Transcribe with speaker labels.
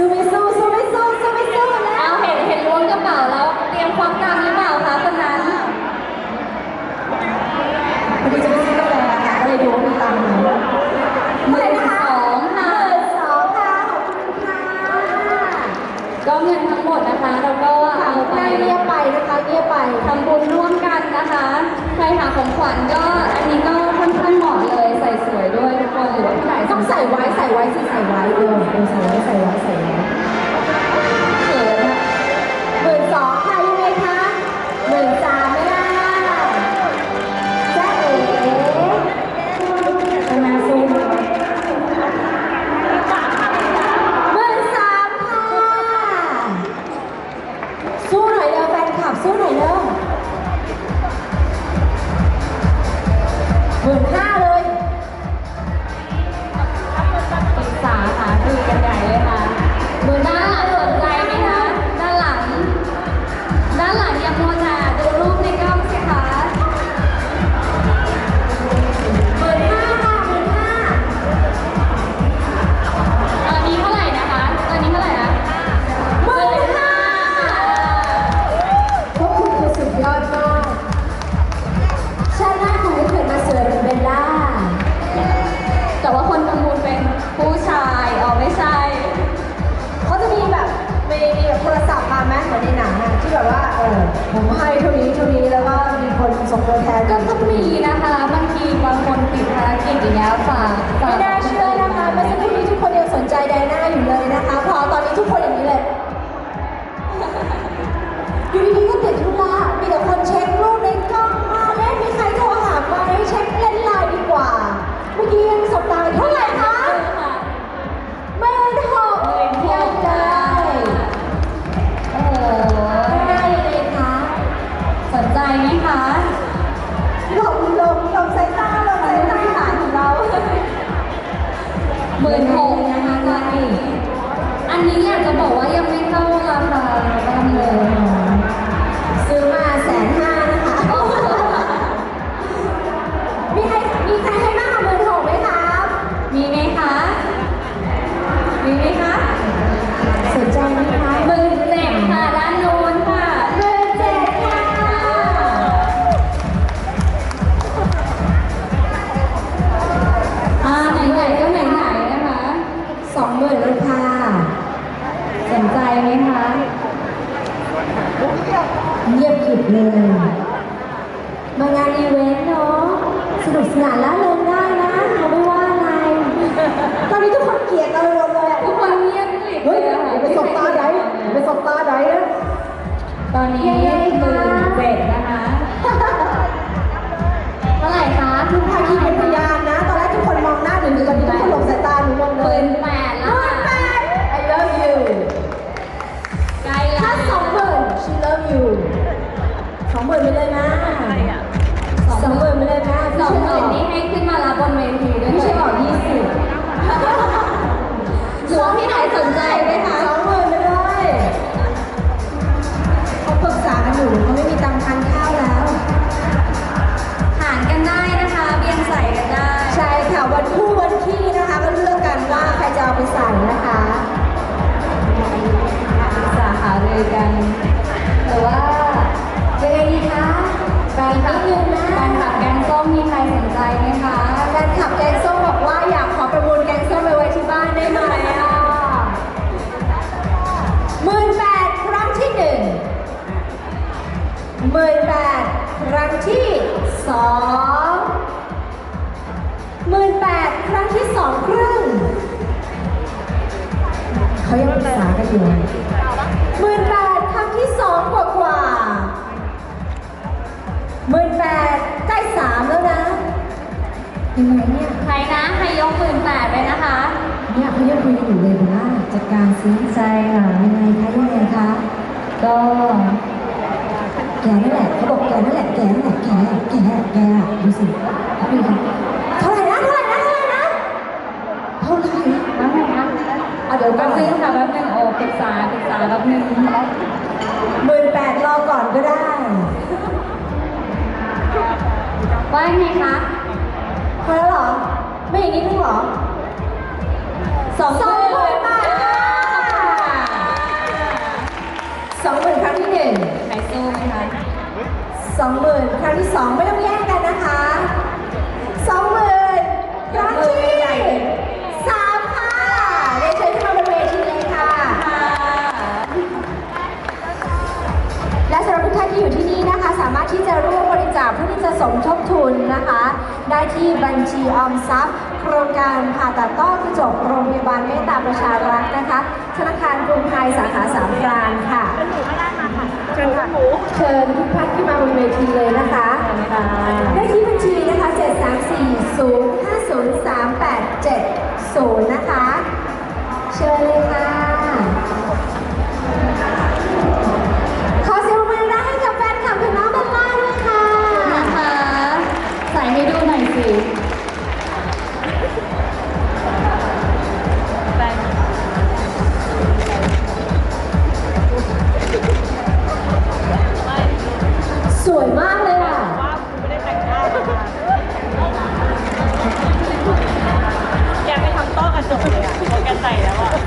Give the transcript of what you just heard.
Speaker 1: สู้ไม่สู้สู้ไม่สู้สู้ไม่สู้แล้ว
Speaker 2: เอาเห็นเห็นล้วงกระเป๋าแล้วเตรียมความตังค์หรือเปล่าคะคนนั้น
Speaker 1: พอดีจะไปซื้อกาแฟค่ะก็เลยดูว่ามีตังค์ไหม
Speaker 2: หมื่นสองค่ะ
Speaker 1: หมื่นสองค่ะขอบคุณค่ะ
Speaker 2: ก็เงินทั้งหมดนะคะ เราก็เอาไป
Speaker 1: ได้เงียบไปนะคะเงียบไป
Speaker 2: ทำบุญร่วมกันนะคะ ใครหาของขวัญก็ สู้หน่อ
Speaker 1: ยเร็วหมื่นห้าเลย
Speaker 2: เออผมให้
Speaker 1: เท่านี้เท่านี้แล้วก็มีคนส่งตัวแทน
Speaker 2: ก็ต้องมีนะคะบางทีบางคนติดภารกิจอย่างเงี้ยฝากฝาก
Speaker 1: ไม่น่าเชื่อนะคะเมื่อสักครู่นี้ทุกคนยังสนใจไดอาน่าอยู่เลยนะคะ พอตอนนี้ทุกคนอย่างนี้เลยอยู่ดีๆก็ติดธุระ นุกสนา
Speaker 2: น
Speaker 1: แล้วเริงได้นะเขาไม่ว่าอะไร ตอนนี้ทุกคนเกลียดเราหมดเลยอะ
Speaker 2: ทุกคนเงียบกริบ
Speaker 1: เฮ้ย
Speaker 2: เลยอะค่ะ
Speaker 1: อย่าไปสบตาไหนอย่าไปสบตาไหนนะ
Speaker 2: ตอนนี้ นค
Speaker 1: ลับนิ
Speaker 2: ด
Speaker 1: นึงนะการขั
Speaker 2: บ
Speaker 1: แก
Speaker 2: งส้มมีใครสนใจไหมคะ
Speaker 1: แฟนคลับแกงส้มบอกว่าอยากขอประมูลแกงส้มไปไว้ที่บ้านได้ไหมอะหมื่นแปดครั้งที่หนึ่งหมื่นแปดครั้งที่สองหมื่นแปดครั้งที่สองครึ่งเขายังปรึกษากันอยู่ ยังไงเนี่ย
Speaker 2: ใครนะใครยกหมื่นแปดไปนะคะ
Speaker 1: เนี่ยเขายังคุยกันอยู่เลยว่าจัดการซิใช่ค่ะยังไงคะยังไงคะ
Speaker 2: ก็
Speaker 1: แกนั่นแหละเขาบอกแกนั่นแหละแกนั่นแหละแกแกแกดูสิดูค่ะเท่าไหร่นะเท่าไหร่นะเท่าไหร่นะเท่าไหร่
Speaker 2: แป๊บนึงนะ
Speaker 1: อะเดี๋ยว
Speaker 2: แป๊
Speaker 1: แป๊
Speaker 2: บบนึ
Speaker 1: นึ
Speaker 2: ง
Speaker 1: ง
Speaker 2: ค่ะแป๊บนึงโอ้ปรึกษาปรึกษาแป๊บนึง
Speaker 1: หมื่นแปดรอก่อนก็ได้
Speaker 2: ว่าไงคะ
Speaker 1: มาแล้วหรอ ไม่อย่างนี้ถึงหรอสองหมื่นบาทสองหมื่นครั้งที่หนึ่งใครสู้ไหมคะสองหมื่นครั้งที่สองไม่ต้องแย่งกันนะคะสองหมื่นครั้งที่ ทุกท่านที่อยู่ที่นี่นะคะ สามารถที่จะร่วมบริจาคเพื่อที่จะสมทบทุนนะคะ ได้ที่บัญชีออมทรัพย์ โครงการผ่าตัดต้อกระจกโรงพยาบาลเมตตาประชารักษ์นะคะ ธนาคารกรุงไทยสาขาสามพรานค่ะเชิญค่ะเชิญทุกท่านขึ้นมาบนเวทีเลยนะคะได้ที่บัญชีนะคะ734 050 3870 นะคะ เชิญเลยค่ะ
Speaker 2: หน่อยสิ
Speaker 1: สวยมากเลยอะไม่ได้แต่งหน้าอยากไปทำโต๊ะกระจกเลยอะโปรแกรมใส่แล้วอะ